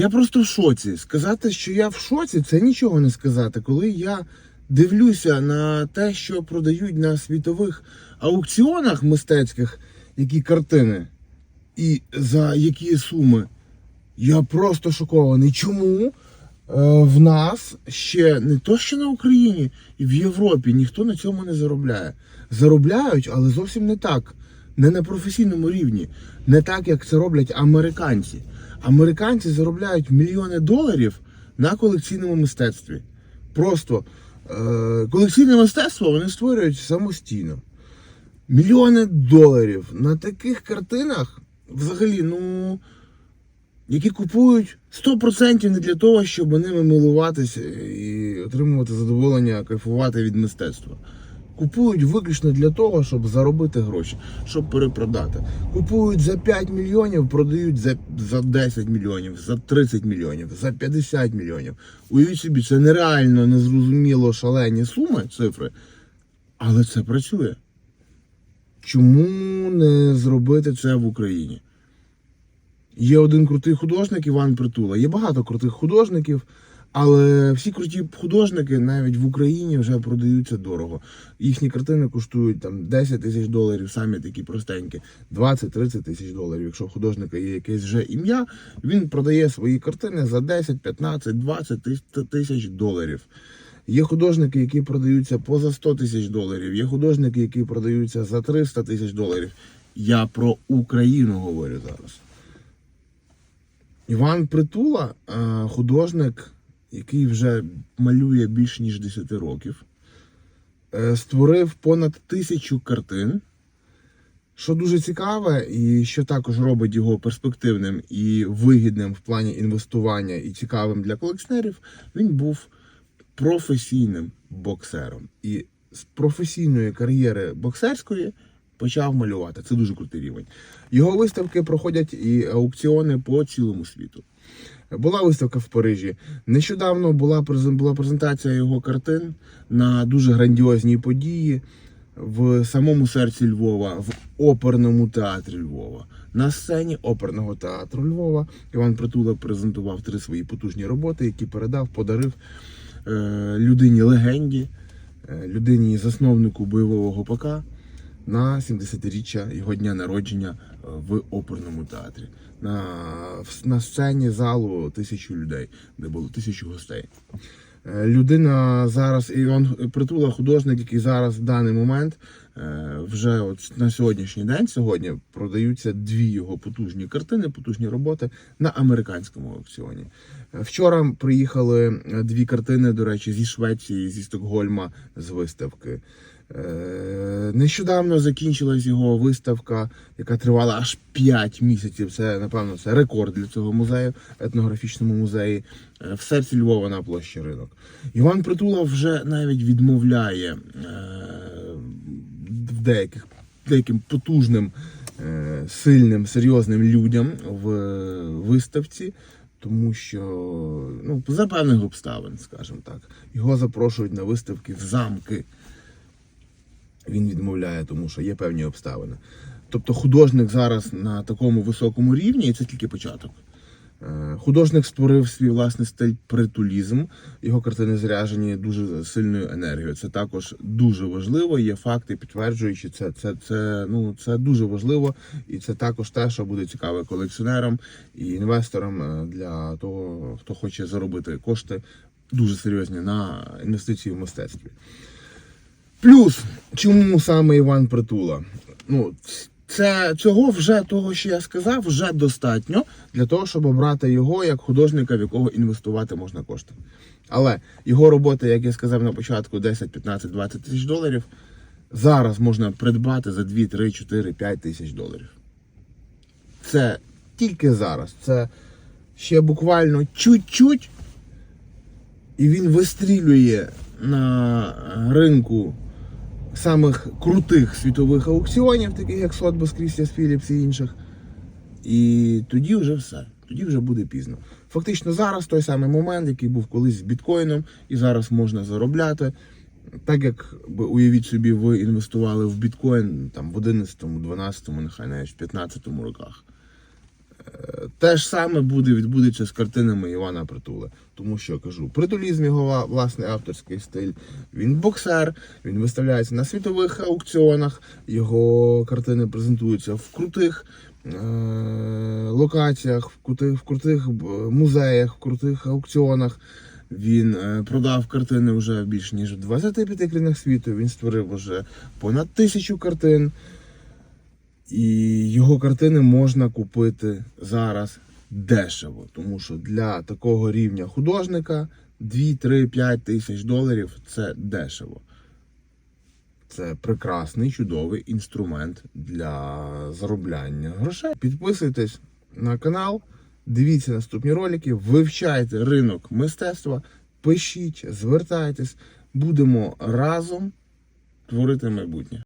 Я просто в шоці. Сказати, що я в шоці, це нічого не сказати. Коли я дивлюся на те, що продають на світових аукціонах мистецьких, які картини, і за які суми, я просто шокований. Чому е, в нас ще не то, що на Україні, і в Європі ніхто на цьому не заробляє. Заробляють, але зовсім не так. Не на професійному рівні, не так, як це роблять американці. Американці заробляють мільйони доларів на колекційному мистецтві. Просто е, колекційне мистецтво вони створюють самостійно. Мільйони доларів на таких картинах, взагалі, ну, які купують 100% не для того, щоб ними милуватися і отримувати задоволення, кайфувати від мистецтва. Купують виключно для того, щоб заробити гроші, щоб перепродати. Купують за 5 мільйонів, продають за, за 10 мільйонів, за 30 мільйонів, за 50 мільйонів. Уявіть собі, це нереально незрозуміло шалені суми, цифри, але це працює. Чому не зробити це в Україні? Є один крутий художник Іван Притула. Є багато крутих художників, але всі круті художники навіть в Україні вже продаються дорого. Їхні картини коштують там 10 тисяч доларів, самі такі простенькі, 20-30 тисяч доларів. Якщо у художника є якесь вже ім'я, він продає свої картини за 10, 15, 20 тисяч доларів. Є художники, які продаються поза 100 тисяч доларів. Є художники, які продаються за 300 тисяч доларів. Я про Україну говорю зараз. Іван Притула, е, художник, який вже малює більш ніж 10 років, е, створив понад тисячу картин. Що дуже цікаве, і що також робить його перспективним і вигідним в плані інвестування і цікавим для колекціонерів, він був професійним боксером. І з професійної кар'єри боксерської почав малювати. Це дуже крутий рівень. Його виставки проходять і аукціони по цілому світу. Була виставка в Парижі. Нещодавно була, була презентація його картин на дуже грандіозній події в самому серці Львова, в оперному театрі Львова. На сцені оперного театру Львова Іван Притула презентував три свої потужні роботи, які передав, подарив е, людині легенді, е, людині засновнику бойового гопака на 70-річчя його дня народження е, в оперному театрі. На, на сцені залу тисячу людей, де було тисячу гостей. Е, Людина зараз, Іван Притула, художник, який зараз в даний момент е, вже от на сьогоднішній день, сьогодні продаються дві його потужні картини, потужні роботи на американському аукціоні. Вчора приїхали дві картини, до речі, зі Швеції, зі Стокгольма з виставки. Е, Нещодавно закінчилась його виставка, яка тривала аж 5 місяців. Це, напевно, це рекорд для цього музею, етнографічному музеї е, в серці Львова на площі ринок. Іван Притула вже навіть відмовляє е, в деяких деяким потужним, сильним, серйозним людям в виставці. Тому що ну, за певних обставин, скажімо так, його запрошують на виставки в замки він відмовляє, тому що є певні обставини. Тобто художник зараз на такому високому рівні, і це тільки початок. Е, Художник створив свій власний стиль притулізм. Його картини заряжені дуже сильною енергією. Це також дуже важливо. Є факти, підтверджуючи це. Це, це, ну, це дуже важливо, і це також те, що буде цікаве колекціонерам і інвесторам е, для того, хто хоче заробити кошти дуже серйозні на інвестиції в мистецтві. Плюс, чому саме Іван Притула? Ну, це цього вже того, що я сказав, вже достатньо для того, щоб обрати його як художника, в якого інвестувати можна кошти. Але його роботи, як я сказав на початку, 10, 15, 20 тисяч доларів, зараз можна придбати за 2, 3, 4, 5 тисяч доларів. Це тільки зараз. Це ще буквально чуть-чуть, і він вистрілює на ринку самих крутих світових аукціонів, таких як Сотбас, Крістіас Філіпс і інших. І тоді вже все. Тоді вже буде пізно. Фактично зараз той самий момент, який був колись з біткоїном, і зараз можна заробляти. Так як уявіть собі, ви інвестували в біткоін там в 11, 12, нехай навіть в 15 роках. Те ж саме буде відбудеться з картинами Івана Притули. Тому що кажу, притулізм його власний авторський стиль. Він боксер, він виставляється на світових аукціонах. Його картини презентуються в крутих е- локаціях, в крутих, в крутих е, музеях, в крутих аукціонах. Він е, продав картини вже більш ніж в 25 країнах світу. Він створив вже понад тисячу картин. І його картини можна купити зараз дешево, тому що для такого рівня художника 2, 3, 5 тисяч доларів це дешево. Це прекрасний, чудовий інструмент для заробляння грошей. Підписуйтесь на канал, дивіться наступні ролики, вивчайте ринок мистецтва, пишіть, звертайтесь, будемо разом творити майбутнє.